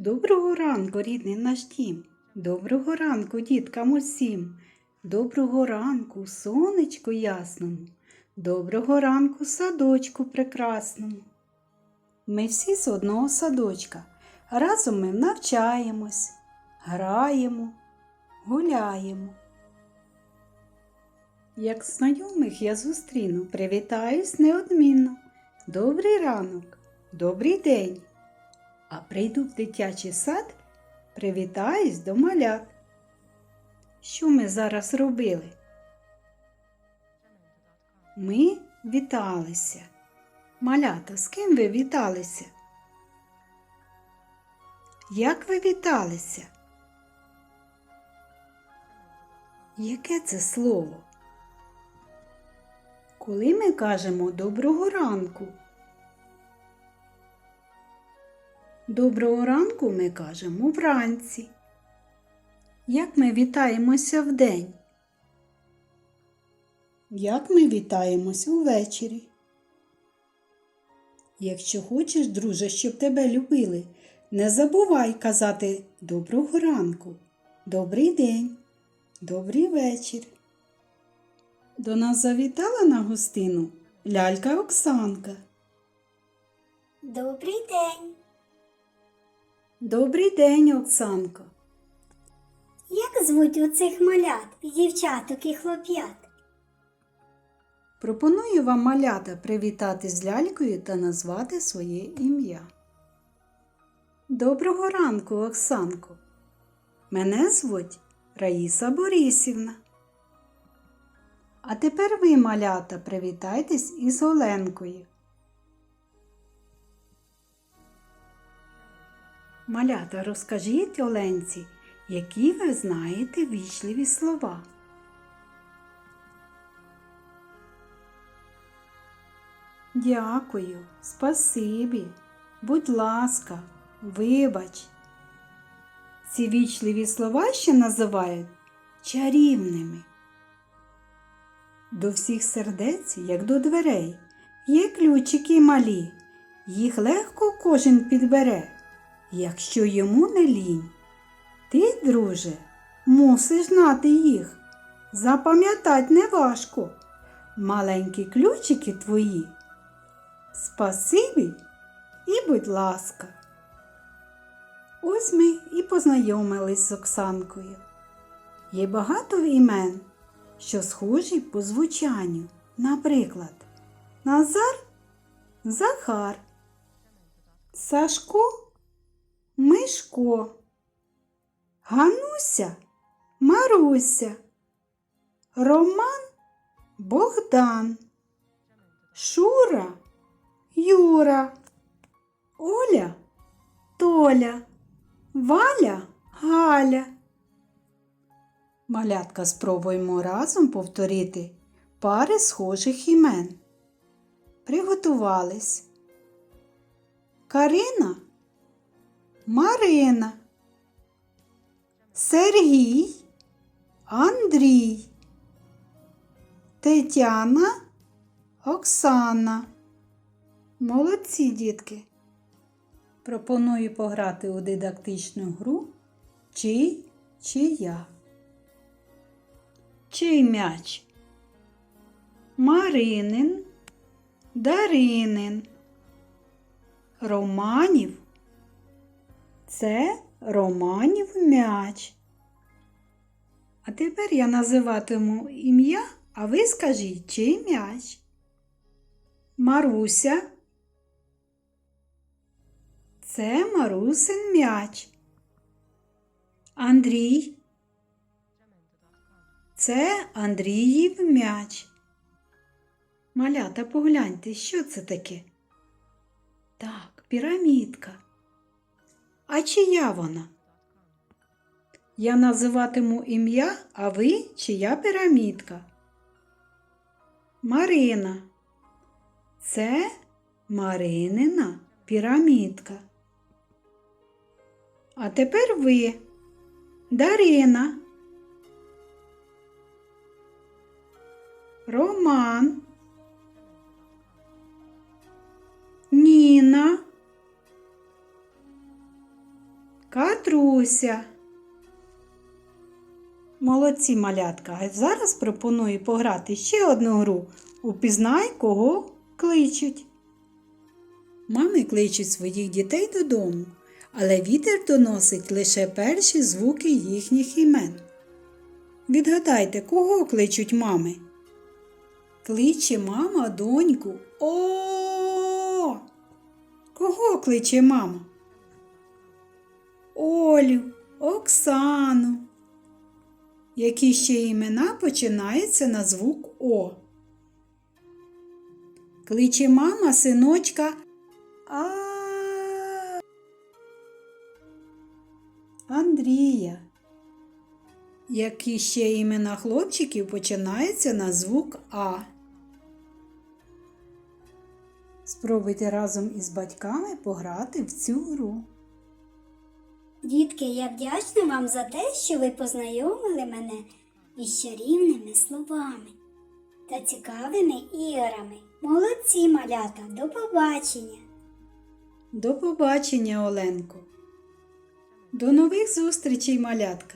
Доброго ранку, рідний наш дім. Доброго ранку, діткам усім. Доброго ранку, сонечку ясному. Доброго ранку, садочку прекрасному. Ми всі з одного садочка. Разом ми навчаємось, граємо, гуляємо. Як знайомих я зустріну, привітаюсь неодмінно. Добрий ранок, добрий день. А прийду в дитячий сад, привітаюсь до малят. Що ми зараз робили? Ми віталися. Малята, з ким ви віталися? Як ви віталися? Яке це слово? Коли ми кажемо доброго ранку? Доброго ранку ми кажемо вранці. Як ми вітаємося вдень? Як ми вітаємось увечері? Якщо хочеш, друже, щоб тебе любили, не забувай казати доброго ранку, добрий день, добрий вечір. До нас завітала на гостину лялька Оксанка. Добрий день. Добрий день, Оксанко. Як звуть оцих малят, дівчаток і хлоп'ят? Пропоную вам малята привітати з лялькою та назвати своє ім'я. Доброго ранку, Оксанко. Мене звуть Раїса Борисівна. А тепер ви, малята, привітайтесь із Оленкою. Малята, розкажіть Оленці, які ви знаєте вічливі слова. Дякую, спасибі, будь ласка, вибач. Ці вічливі слова ще називають чарівними. До всіх сердець, як до дверей, є ключики малі, їх легко кожен підбере, якщо йому не лінь. Ти, друже, мусиш знати їх, запам'ятать неважко. Маленькі ключики твої. Спасибі і будь ласка. Ось ми і познайомились з Оксанкою. Є багато імен, що схожі по звучанню. Наприклад, Назар Захар, Сашко Мишко, Гануся. Маруся, Роман. Богдан, Шура. Юра, Оля. Толя, Валя. Галя. Малятка спробуємо разом повторити пари схожих імен. Приготувались. Карина Марина, Сергій, Андрій, Тетяна, Оксана. Молодці, дітки. Пропоную пограти у дидактичну гру Чий чия. Чий м'яч? Маринин, Даринин. Романів. Це Романів м'яч. А тепер я називатиму ім'я, а ви скажіть, чий м'яч? Маруся. Це Марусин м'яч. Андрій. Це Андріїв м'яч. Малята, погляньте, що це таке? Так, пірамідка. А чия вона? Я називатиму ім'я, а ви чия пірамідка? Марина. Це Маринина пірамідка. А тепер ви, Дарина, Роман, Ніна, Катруся. Молодці малятка. Зараз пропоную пограти ще одну гру. Упізнай, кого кличуть. Мами кличуть своїх дітей додому, але вітер доносить лише перші звуки їхніх імен. Відгадайте, кого кличуть мами? Кличе мама доньку. О! Кого кличе мама? Олю, Оксану. Які ще імена починаються на звук О? Кличе мама синочка А. Андрія. Які ще імена хлопчиків починаються на звук А. Спробуйте разом із батьками пограти в цю гру. Дітки, я вдячна вам за те, що ви познайомили мене із чарівними словами та цікавими іграми. Молодці, малята, до побачення! До побачення, Оленко. До нових зустрічей, малятка.